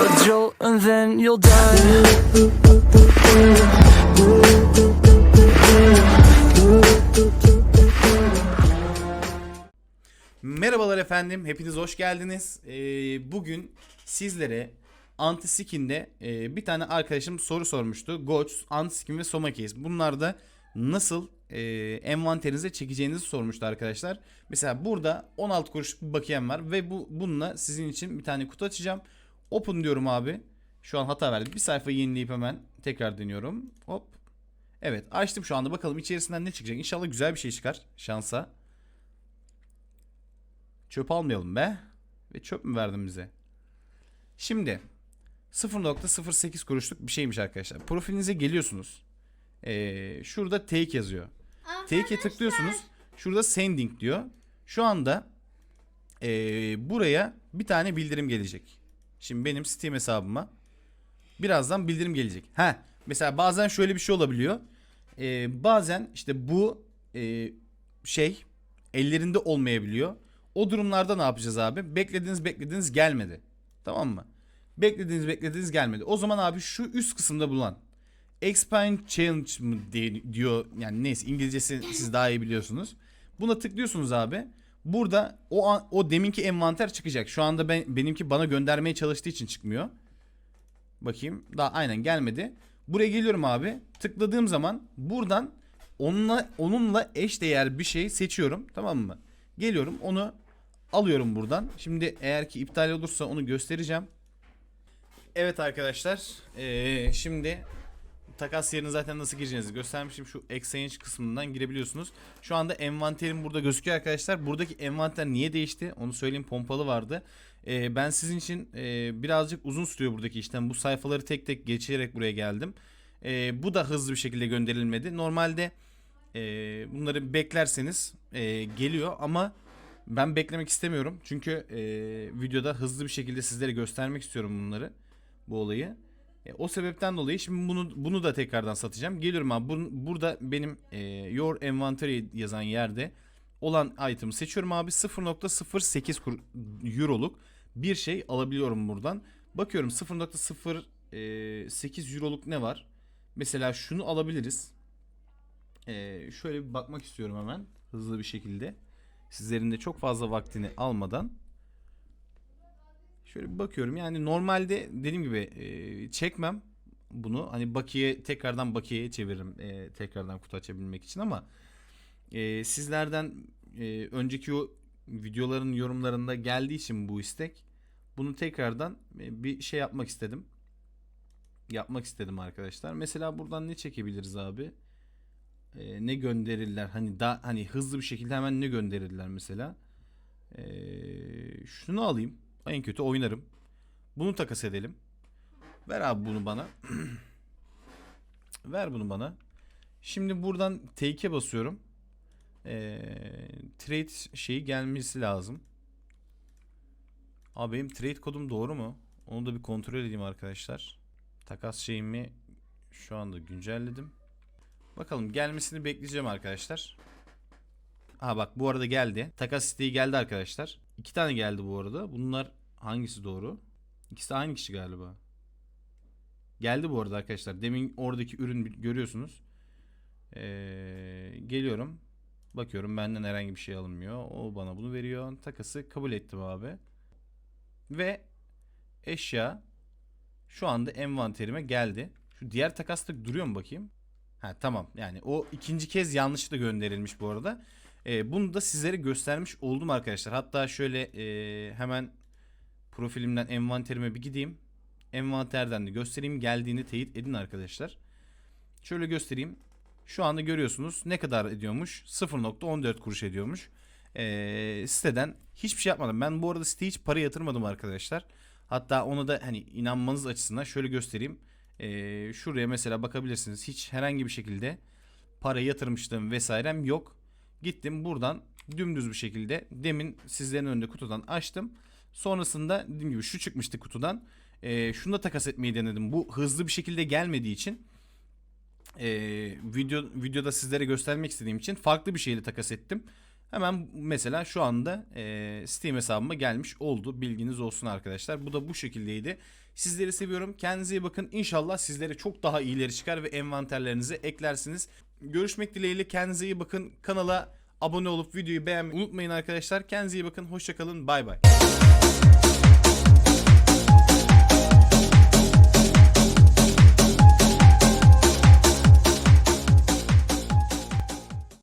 A jolt and then you'll die. Merhabalar efendim, hepiniz hoş geldiniz. Ee, bugün sizlere Anti-Skin'de e, bir tane arkadaşım soru sormuştu. Goats, Anti-Skin ve Soma Case. Bunlarda nasıl e, envanterinize çekeceğinizi sormuştu arkadaşlar. Mesela burada 16 kuruş bir bakiyem var ve bu bununla sizin için bir tane kutu açacağım. Open diyorum abi. Şu an hata verdi. Bir sayfa yenileyip hemen tekrar deniyorum. Hop. Evet açtım şu anda bakalım içerisinden ne çıkacak. İnşallah güzel bir şey çıkar şansa. Çöp almayalım be. Ve çöp mü verdin bize? Şimdi 0.08 kuruşluk bir şeymiş arkadaşlar. Profilinize geliyorsunuz. Ee, şurada take yazıyor. Take'e tıklıyorsunuz. Şurada sending diyor. Şu anda ee, buraya bir tane bildirim gelecek. Şimdi benim Steam hesabıma birazdan bildirim gelecek. Ha, mesela bazen şöyle bir şey olabiliyor. Ee, bazen işte bu ee, şey ellerinde olmayabiliyor. O durumlarda ne yapacağız abi? Beklediniz beklediniz gelmedi. Tamam mı? Beklediniz beklediniz gelmedi. O zaman abi şu üst kısımda bulunan Expand Challenge mı diyor. Yani neyse İngilizcesi siz daha iyi biliyorsunuz. Buna tıklıyorsunuz abi. Burada o an, o deminki envanter çıkacak. Şu anda ben benimki bana göndermeye çalıştığı için çıkmıyor. Bakayım. Daha aynen gelmedi. Buraya geliyorum abi. Tıkladığım zaman buradan onunla onunla eş değer bir şey seçiyorum. Tamam mı? Geliyorum onu alıyorum buradan. Şimdi eğer ki iptal olursa onu göstereceğim. Evet arkadaşlar. eee, şimdi takas yerine zaten nasıl gireceğinizi göstermişim. Şu exchange kısmından girebiliyorsunuz. Şu anda envanterim burada gözüküyor arkadaşlar. Buradaki envanter niye değişti? Onu söyleyeyim pompalı vardı. Ee, ben sizin için e, birazcık uzun sürüyor buradaki işlem. Bu sayfaları tek tek geçerek buraya geldim. Ee, bu da hızlı bir şekilde gönderilmedi. Normalde e, bunları beklerseniz e, geliyor ama ben beklemek istemiyorum. Çünkü e, videoda hızlı bir şekilde sizlere göstermek istiyorum bunları. Bu olayı. E, o sebepten dolayı şimdi bunu bunu da tekrardan satacağım. Geliyorum abi. Bun- burada benim e, your inventory yazan yerde olan item'ı seçiyorum abi. 0.08 kur- euroluk bir şey alabiliyorum buradan. Bakıyorum 0.08 euroluk ne var? Mesela şunu alabiliriz. E, şöyle bir bakmak istiyorum hemen hızlı bir şekilde. Sizlerin de çok fazla vaktini almadan. Şöyle bir bakıyorum yani normalde dediğim gibi e, çekmem bunu. Hani bakiye tekrardan bakiyeye çeviririm e, tekrardan kutu açabilmek için ama e, sizlerden e, önceki o videoların yorumlarında geldiği için bu istek bunu tekrardan e, bir şey yapmak istedim. Yapmak istedim arkadaşlar. Mesela buradan ne çekebiliriz abi? E, ne gönderirler? Hani daha hani hızlı bir şekilde hemen ne gönderirler mesela? E, şunu alayım. En kötü oynarım. Bunu takas edelim. Ver abi bunu bana. Ver bunu bana. Şimdi buradan take'e basıyorum. Ee, trade şeyi gelmesi lazım. Abi benim trade kodum doğru mu? Onu da bir kontrol edeyim arkadaşlar. Takas şeyimi şu anda güncelledim. Bakalım gelmesini bekleyeceğim arkadaşlar. Ha bak bu arada geldi. Takas isteği geldi arkadaşlar. İki tane geldi bu arada. Bunlar hangisi doğru? İkisi de aynı kişi galiba. Geldi bu arada arkadaşlar. Demin oradaki ürün görüyorsunuz. Ee, geliyorum. Bakıyorum benden herhangi bir şey alınmıyor. O bana bunu veriyor. Takası kabul ettim abi. Ve eşya şu anda envanterime geldi. Şu diğer takasta duruyor mu bakayım? Ha tamam yani o ikinci kez yanlışlıkla gönderilmiş bu arada. Ee, bunu da sizlere göstermiş oldum arkadaşlar. Hatta şöyle e, hemen profilimden envanterime bir gideyim. Envanterden de göstereyim. Geldiğini teyit edin arkadaşlar. Şöyle göstereyim. Şu anda görüyorsunuz ne kadar ediyormuş? 0.14 kuruş ediyormuş. Ee, siteden hiçbir şey yapmadım. Ben bu arada siteye hiç para yatırmadım arkadaşlar. Hatta onu da hani inanmanız açısından şöyle göstereyim. Ee, şuraya mesela bakabilirsiniz. Hiç herhangi bir şekilde para yatırmışlığım vesairem yok. Gittim buradan dümdüz bir şekilde demin sizlerin önünde kutudan açtım. Sonrasında dediğim gibi şu çıkmıştı kutudan. Ee, şunu da takas etmeyi denedim. Bu hızlı bir şekilde gelmediği için e, video videoda sizlere göstermek istediğim için farklı bir şeyle takas ettim. Hemen mesela şu anda e, Steam hesabıma gelmiş oldu. Bilginiz olsun arkadaşlar. Bu da bu şekildeydi. Sizleri seviyorum. Kendinize iyi bakın. İnşallah sizlere çok daha iyileri çıkar ve envanterlerinize eklersiniz. Görüşmek dileğiyle. Kendinize iyi bakın. Kanala abone olup videoyu beğenmeyi unutmayın arkadaşlar. Kendinize iyi bakın. Hoşçakalın. Bay bay.